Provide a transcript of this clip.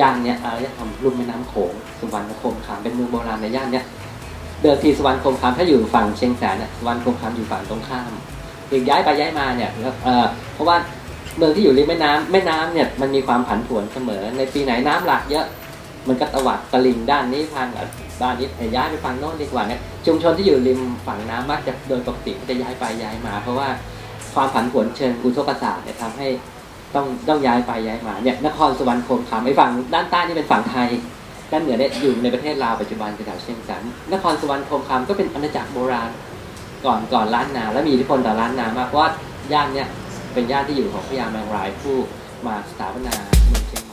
ย่านเนี้ยอารยธรรมลุ่มแม่น้ำโขงสุวรรณคมขามเป็นเมืองโบราณในย่านเนี้ยเดิมทีสุวรรณคมขามถ้าอยู่ฝั่งเชียงแสนเนี่ยสุวรรณคมขามอยู่ฝั่งตรงข้ามอีกย้ายไปย้ายมาเนี่ยเพราะว่าเมืองที่อยู่ริมแม่น้ำแม่น้ำเนี่ยมันมีความผันผวนเสมอ ในปีไหนน้ำหลากเยอะ มันก็ตวัดตะลิงด้านนี้ทางบ้านนี้ย้ายไปฝั่งโน้นดีกว่าเนี่ยชุมชนที่อยู่ริมฝั่งน้ำมักจะโดยปกติจะย้ายไปย้ายมา เพราะว่าความผันผวนเชิงอุทกศาสตร์เนี่ยทำให้ ต้องต้องย้ายไปย้ายมาเนี่ยนครสวรรคมคำไอ้ฝั่งด้านใต้นี่เป็นฝั่งไทยด้านเหนือเนี่ยอยู่ในประเทศลาวปัจจุบันคือแถวเชียงแสนนครสวรรคมคำก็เป็นอาณาจักรโบราณก่อนก่อนล้านนา และมีอิทธิพลต่อล้านนามากเพราะว่าย่านเนี่ยเป็นย่านที่อยู่ของพญาแมงรายผู้มาสถาปนาเมืองเชียง